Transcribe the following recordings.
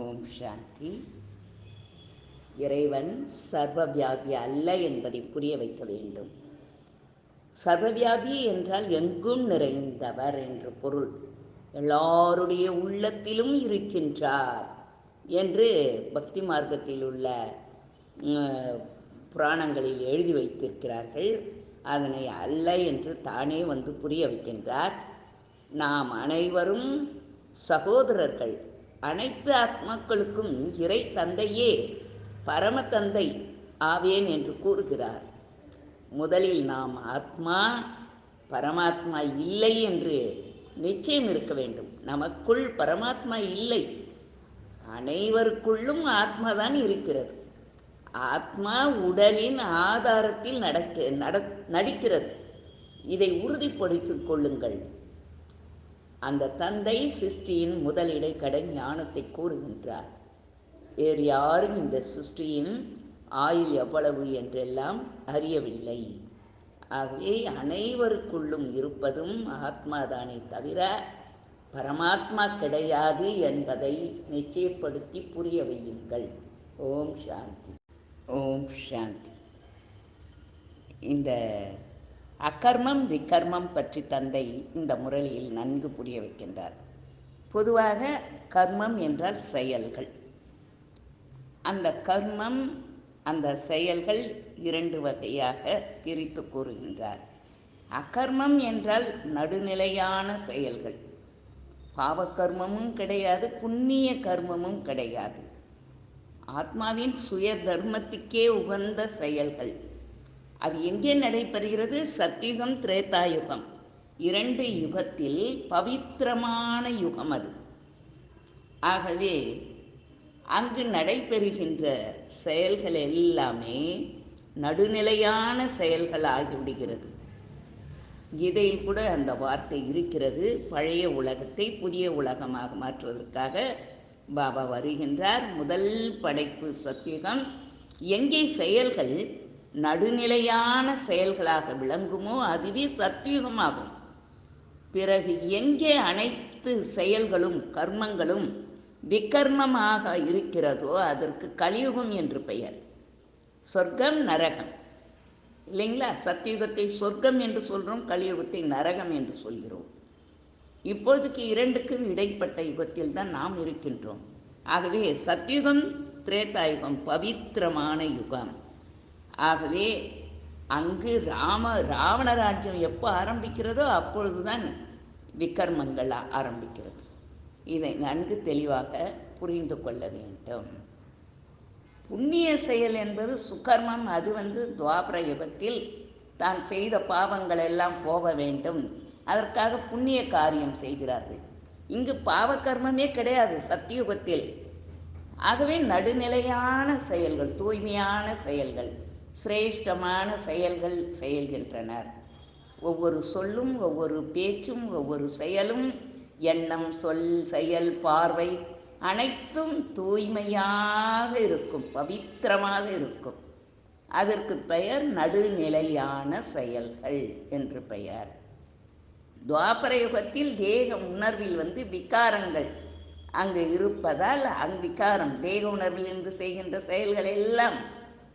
ஓம் சாந்தி. இறைவன் சர்வவியாபி அல்ல என்பதை புரிய வைக்க வேண்டும். சர்வவியாபி என்றால் எங்கும் நிறைந்தவர் என்று பொருள். எல்லாருடைய உள்ளத்திலும் இருக்கின்றார் என்று பக்தி மார்க்கத்தில் உள்ள புராணங்களில் எழுதி வைத்திருக்கிறார்கள். அதனை அல்ல என்று தானே வந்து புரிய வைக்கின்றார். நாம் அனைவரும் சகோதரர்கள். அனைத்து ஆத்மாக்களுக்கும் இறை தந்தையே பரம தந்தை ஆவேன் என்று கூறுகிறார். முதலில் நாம் ஆத்மா பரமாத்மா இல்லை என்று நிச்சயம் இருக்க வேண்டும். நமக்குள் பரமாத்மா இல்லை. அனைவருக்குள்ளும் ஆத்மா தான் இருக்கிறது. ஆத்மா உடலின் ஆதாரத்தில் நடக்க நட நடிக்கிறது. இதை உறுதிப்படுத்திக் கொள்ளுங்கள். அந்த தந்தை சிருஷ்டியின் முதல் இடைக்கடை ஞானத்தை கூறுகின்றார். வேறு யாரும் இந்த சிருஷ்டியின் ஆயுள் எவ்வளவு என்றெல்லாம் அறியவில்லை. ஆகவே அனைவருக்குள்ளும் இருப்பதும் ஆத்மாதானே தவிர பரமாத்மா கிடையாது என்பதை நிச்சயப்படுத்தி புரிய வையுங்கள். ஓம் சாந்தி. ஓம் சாந்தி. இந்த அகர்மம் விகர்மம் பற்றி தந்தை இந்த முரளியில் நன்கு புரிய வைக்கின்றார். பொதுவாக கர்மம் என்றால் செயல்கள். அந்த கர்மம் அந்த செயல்கள் இரண்டு வகையாக பிரித்து கூறுகின்றார். அகர்மம் என்றால் நடுநிலையான செயல்கள். பாவக்கர்மமும் கிடையாது புண்ணிய கர்மமும் கிடையாது. ஆத்மாவின் சுய தர்மத்துக்கே உகந்த செயல்கள். அது எங்கே நடைபெறுகிறது? சத்யுகம் திரேதாயுகம். இரண்டு யுகத்தில் பவித்திரமான யுகம் அது. ஆகவே அங்கு நடைபெறுகின்ற செயல்கள் எல்லாமே நடுநிலையான செயல்கள் ஆகிவிடுகிறது கீதையில் கூட அந்த வார்த்தை இருக்கிறது. பழைய உலகத்தை புதிய உலகமாக மாற்றுவதற்காக பாபா வருகின்றார். முதல் படைப்பு சத்தியுகம். எங்கே செயல்கள்? நடுநிலையான செயல்களாக விளங்குமோ அதுவே சத்தியுகமாகும் பிறகு எங்கே அனைத்து செயல்களும் கர்மங்களும் விக்கர்மமாக இருக்கிறதோ அதற்கு கலியுகம் என்று பெயர். சொர்க்கம் நரகம். இல்லைங்களா? சத்தியுகத்தை சொர்க்கம் என்று சொல்கிறோம் கலியுகத்தை நரகம் என்று சொல்கிறோம். இப்போதைக்கு இரண்டுக்கும் இடைப்பட்ட யுகத்தில் தான் நாம் இருக்கின்றோம். ஆகவே சத்தியுகம் திரேதாயுகம் பவித்திரமான யுகம். ஆகவே அங்கு ராம ராவண ராஜ்யம் எப்போ ஆரம்பிக்கிறதோ அப்பொழுதுதான் விக்கர்மங்கள் ஆரம்பிக்கிறது. இதை நன்கு தெளிவாக புரிந்து கொள்ள வேண்டும். புண்ணிய செயல் என்பது சுகர்மம். அது வந்து துவாபர யுகத்தில் தான் செய்த பாவங்கள் எல்லாம் போக வேண்டும். அதற்காக புண்ணிய காரியம் செய்கிறார்கள். இங்கு பாவகர்மமே கிடையாது சத்தியுகத்தில். ஆகவே நடுநிலையான செயல்கள் தூய்மையான செயல்கள். சிரேஷ்டமான செயல்கள் செயல்கின்றனர் ஒவ்வொரு சொல்லும் ஒவ்வொரு பேச்சும் ஒவ்வொரு செயலும் எண்ணம் சொல் செயல் பார்வை அனைத்தும் தூய்மையாக இருக்கும் பவித்திரமாக இருக்கும். அதற்கு பெயர் நடுநிலையான செயல்கள் என்று பெயர். துவாபர யுகத்தில் தேக உணர்வில் வந்து விகாரங்கள் அங்கு இருப்பதால் அங் விகாரம் தேக உணர்விலிருந்து செய்கின்ற செயல்கள் எல்லாம்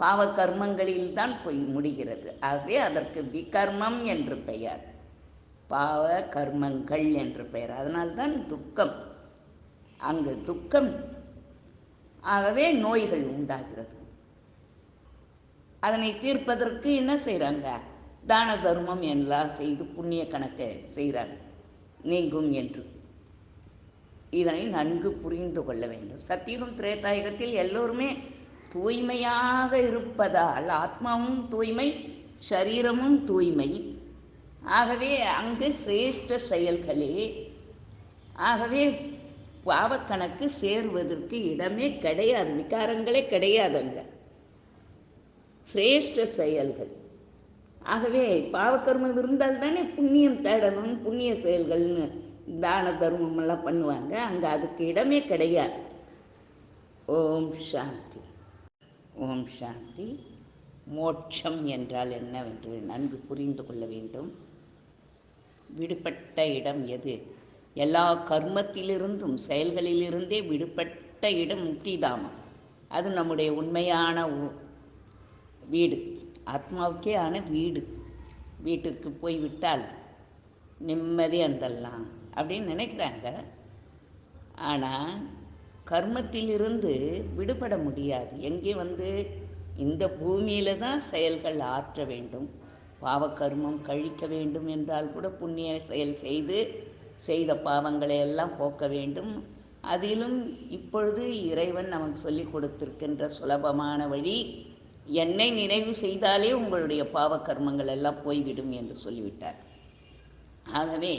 பாவ கர்மங்களில் தான் போய் முடிகிறது. ஆகவே அதற்கு விகர்மம் என்று பெயர். பாவ கர்மங்கள் என்று பெயர். அதனால்தான் துக்கம். அங்கு துக்கம். ஆகவே நோய்கள் உண்டாகிறது. அதனை தீர்ப்பதற்கு என்ன செய்கிறாங்க தான தர்மம் எல்லாம் செய்து புண்ணிய கணக்கை செய்கிறாங்க நீங்கும் என்று. இதனை நன்கு புரிந்து கொள்ள வேண்டும். சத்தியகம் திரேதாயகத்தில் எல்லோருமே தூய்மையாக இருப்பதால் ஆத்மாவும் தூய்மை சரீரமும் தூய்மை. ஆகவே அங்கு சிரேஷ்ட செயல்களே ஆகவே பாவக்கணக்கு சேருவதற்கு இடமே கிடையாது விகாரங்களே கிடையாது அங்கே சிரேஷ்ட செயல்கள். ஆகவே பாவக்கர்மம் இருந்தால் தானே புண்ணியம் தேடணும் புண்ணிய செயல்கள்னு தான தர்மம் எல்லாம் பண்ணுவாங்க அங்கே அதுக்கு இடமே கிடையாது. ஓம் சாந்தி. ஓம் சாந்தி. மோட்சம் என்றால் என்னவென்று நன்கு புரிந்து கொள்ள வேண்டும். விடுபட்ட இடம் எது? எல்லா கர்மத்திலிருந்தும் செயல்களிலிருந்தே விடுபட்ட இடம் முக்திதாமம். அது நம்முடைய உண்மையான உ- வீடு. ஆத்மாவுக்கே ஆன வீடு. வீட்டுக்கு போய் விட்டால் நிம்மதி அந்தல்லாம் அப்படின்னு நினைக்கிறாங்க. ஆனால் கர்மத்திலிருந்து விடுபட முடியாது. எங்கே வந்து? இந்த பூமியில தான் செயல்கள் ஆற்ற வேண்டும். பாவக்கர்மம் கழிக்க வேண்டும் என்றால் கூட புண்ணிய செயல் செய்து செய்த பாவங்களை எல்லாம் போக்க வேண்டும். அதிலும் இப்பொழுது இறைவன் நமக்கு சொல்லிக் கொடுத்திருக்கின்ற சுலபமான வழி என்னை நினைவு செய்தாலே உங்களுடைய பாவக்கர்மங்கள் எல்லாம் போய்விடும் என்று சொல்லிவிட்டார். ஆகவே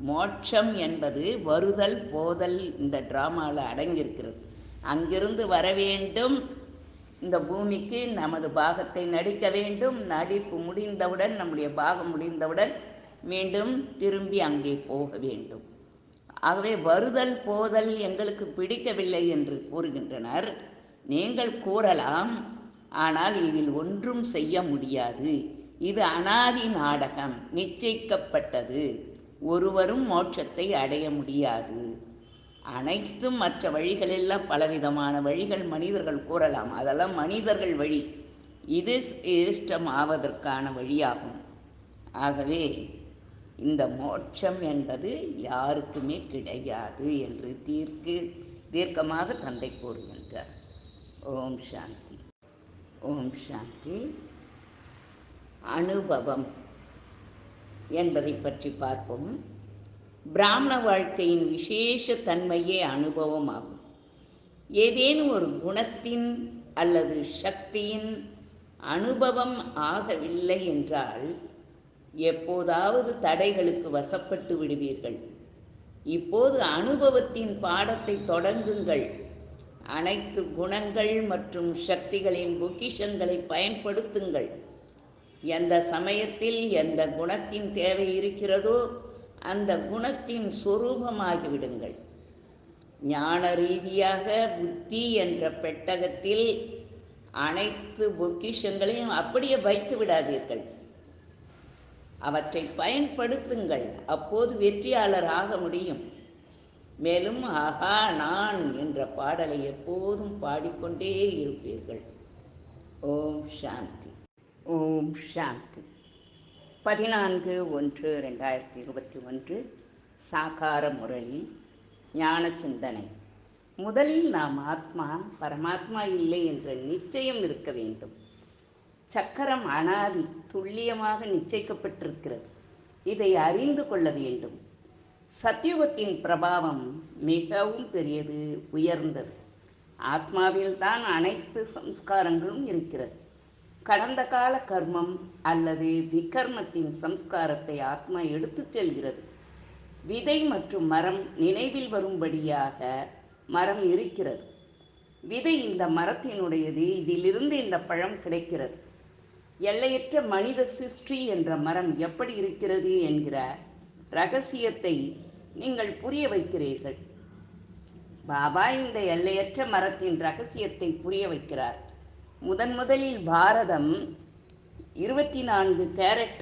மோட்சம் என்பது வருதல் போதல் இந்த ட்ராமாவில் அடங்கியிருக்கிறது. அங்கிருந்து வர வேண்டும். இந்த பூமிக்கு நமது பாகத்தை நடிக்க வேண்டும். நடிப்பு முடிந்தவுடன் நம்முடைய பாகம் முடிந்தவுடன் மீண்டும் திரும்பி அங்கே போக வேண்டும். ஆகவே வருதல் போதல் எங்களுக்கு பிடிக்கவில்லை என்று கூறுகின்றனர். நீங்கள் கூறலாம். ஆனால் இதில் ஒன்றும் செய்ய முடியாது. இது அனாதி நாடகம். நிச்சயிக்கப்பட்டது. ஒருவரும் மோட்சத்தை அடைய முடியாது. அனைத்தும் மற்ற வழிகளெல்லாம் பலவிதமான வழிகள் மனிதர்கள் கூறலாம். அதெல்லாம் மனிதர்கள் வழி. இது இஷ்டம் ஆவதற்கான வழியாகும். ஆகவே இந்த மோட்சம் என்பது யாருக்குமே கிடையாது என்று தீர்க்கு தீர்க்கமாக தந்தை கூறுகின்றார். ஓம் சாந்தி. ஓம் சாந்தி. அனுபவம். என்பதை பற்றி பார்ப்போம். பிராமண வாழ்க்கையின் விசேஷ தன்மையே அனுபவமாகும். ஏதேனும் ஒரு குணத்தின் அல்லது சக்தியின் அனுபவம் ஆகவில்லை என்றால் எப்போதாவது தடைகளுக்கு வசப்பட்டு விடுவீர்கள். இப்போது அனுபவத்தின் பாடத்தை தொடங்குங்கள். அனைத்து குணங்கள் மற்றும் சக்திகளின் பொக்கிஷங்களை பயன்படுத்துங்கள். எந்த சமயத்தில் எந்த குணத்தின் தேவை இருக்கிறதோ அந்த குணத்தின் சொரூபமாகிவிடுங்கள். ஞான ரீதியாக புத்தி என்ற பெட்டகத்தில் அனைத்து பொக்கிஷங்களையும் அப்படியே வைத்து விடாதீர்கள். அவற்றை பயன்படுத்துங்கள். அப்போது வெற்றியாளர் ஆக முடியும். மேலும் ஆஹா நான் என்ற பாடலை எப்போதும் பாடிக்கொண்டே இருப்பீர்கள். ஓம் சாந்தி. ஓம் சாந்தி. பதினான்கு ஒன்று ரெண்டாயிரத்தி இருபத்தி ஒன்று சாகார முரளி ஞான சிந்தனை. முதலில் நாம் ஆத்மா பரமாத்மா இல்லை என்ற நிச்சயம் இருக்க வேண்டும். சக்கரம் அனாதி துல்லியமாக நிச்சயிக்கப்பட்டிருக்கிறது. இதை அறிந்து கொள்ள வேண்டும். சத்யுகத்தின் பிரபாவம் மிகவும் பெரியது உயர்ந்தது. ஆத்மாவில்தான் அனைத்து சம்ஸ்காரங்களும் இருக்கிறது. கடந்த கால கர்மம் அல்லது விகர்மத்தின் சம்ஸ்காரத்தை ஆத்மா எடுத்துச் செல்கிறது. விதை மற்றும் மரம் நினைவில் வரும்படியாக மரம் இருக்கிறது. விதை இந்த மரத்தினுடையது. இதிலிருந்து இந்த பழம் கிடைக்கிறது. எல்லையற்ற மனித சிருஷ்டி என்ற மரம் எப்படி இருக்கிறது என்கிற ரகசியத்தை நீங்கள் புரிய வைக்கிறீர்கள். பாபா இந்த எல்லையற்ற மரத்தின் ரகசியத்தை புரிய வைக்கிறார். முதன் முதலில் பாரதம் இருபத்தி நான்கு கேரட்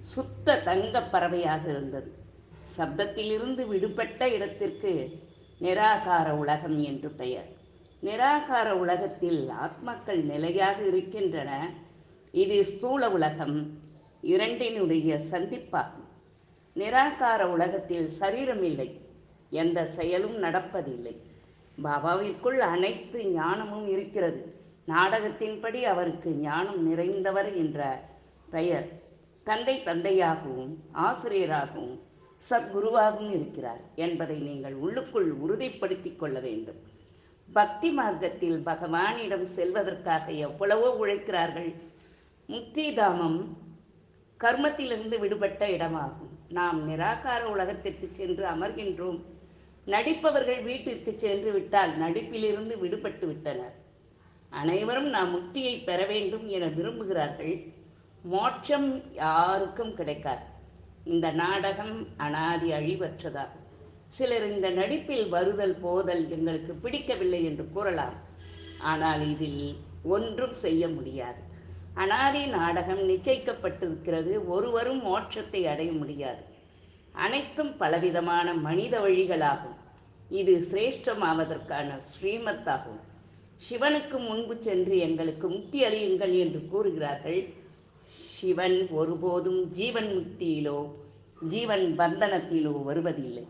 சுத்த தங்க பறவையாக இருந்தது. சப்தத்திலிருந்து விடுபட்ட இடத்திற்கு நிராகார உலகம் என்று பெயர். நிராகார உலகத்தில் ஆத்மாக்கள் நிலையாக இருக்கின்றன. இது ஸ்தூல உலகம் இரண்டினுடைய சந்திப்பாகும். நிராகார உலகத்தில் சரீரம் இல்லை. எந்த செயலும் நடப்பதில்லை. பாபாவிற்குள் அனைத்து ஞானமும் இருக்கிறது. நாடகத்தின்படி அவருக்கு ஞானம் நிறைந்தவர் என்ற பெயர் தந்தை தந்தையாகவும் ஆசிரியராகவும் சத்குருவாகவும் இருக்கிறார் என்பதை நீங்கள் உள்ளுக்குள் உறுதிப்படுத்திக் கொள்ள வேண்டும். பக்தி மார்க்கத்தில் பகவானிடம் செல்வதற்காக எவ்வளவோ உழைக்கிறார்கள். முக்திதாமம் கர்மத்திலிருந்து விடுபட்ட இடமாகும். நாம் நிராகார உலகத்திற்கு சென்று அமர்கின்றோம். நடிப்பவர்கள் வீட்டிற்கு சென்று விட்டால் நடிப்பிலிருந்து விடுபட்டு விட்டனர். அனைவரும் நாம் முக்தியை பெற வேண்டும் என விரும்புகிறார்கள். மோட்சம் யாருக்கும் கிடைக்காது. இந்த நாடகம் அனாதி அழிவற்றதாகும் சிலர் இந்த நடிப்பில் வருதல் போதல் எங்களுக்கு பிடிக்கவில்லை என்று கூறலாம். ஆனால் இதில் ஒன்றும் செய்ய முடியாது. அனாதி நாடகம் நிச்சயிக்கப்பட்டிருக்கிறது. ஒருவரும் மோட்சத்தை அடைய முடியாது. அனைத்தும் பலவிதமான மனித வழிகளாகும். இது சிரேஷ்டமாவதற்கான ஸ்ரீமத்தாகும். சிவனுக்கு முன்பு சென்று எங்களுக்கு முக்தி அளியுங்கள் என்று கூறுகிறார்கள். சிவன் ஒருபோதும் ஜீவன் முக்தியிலோ ஜீவன் பந்தனத்திலோ வருவதில்லை.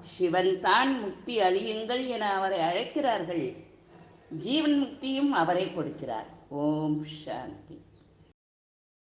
சிவன் தான் முக்தி அழியுங்கள் என அவரை அழைக்கிறார்கள். ஜீவன் முக்தியும் அவரை கொடுக்கிறார். ஓம் சாந்தி.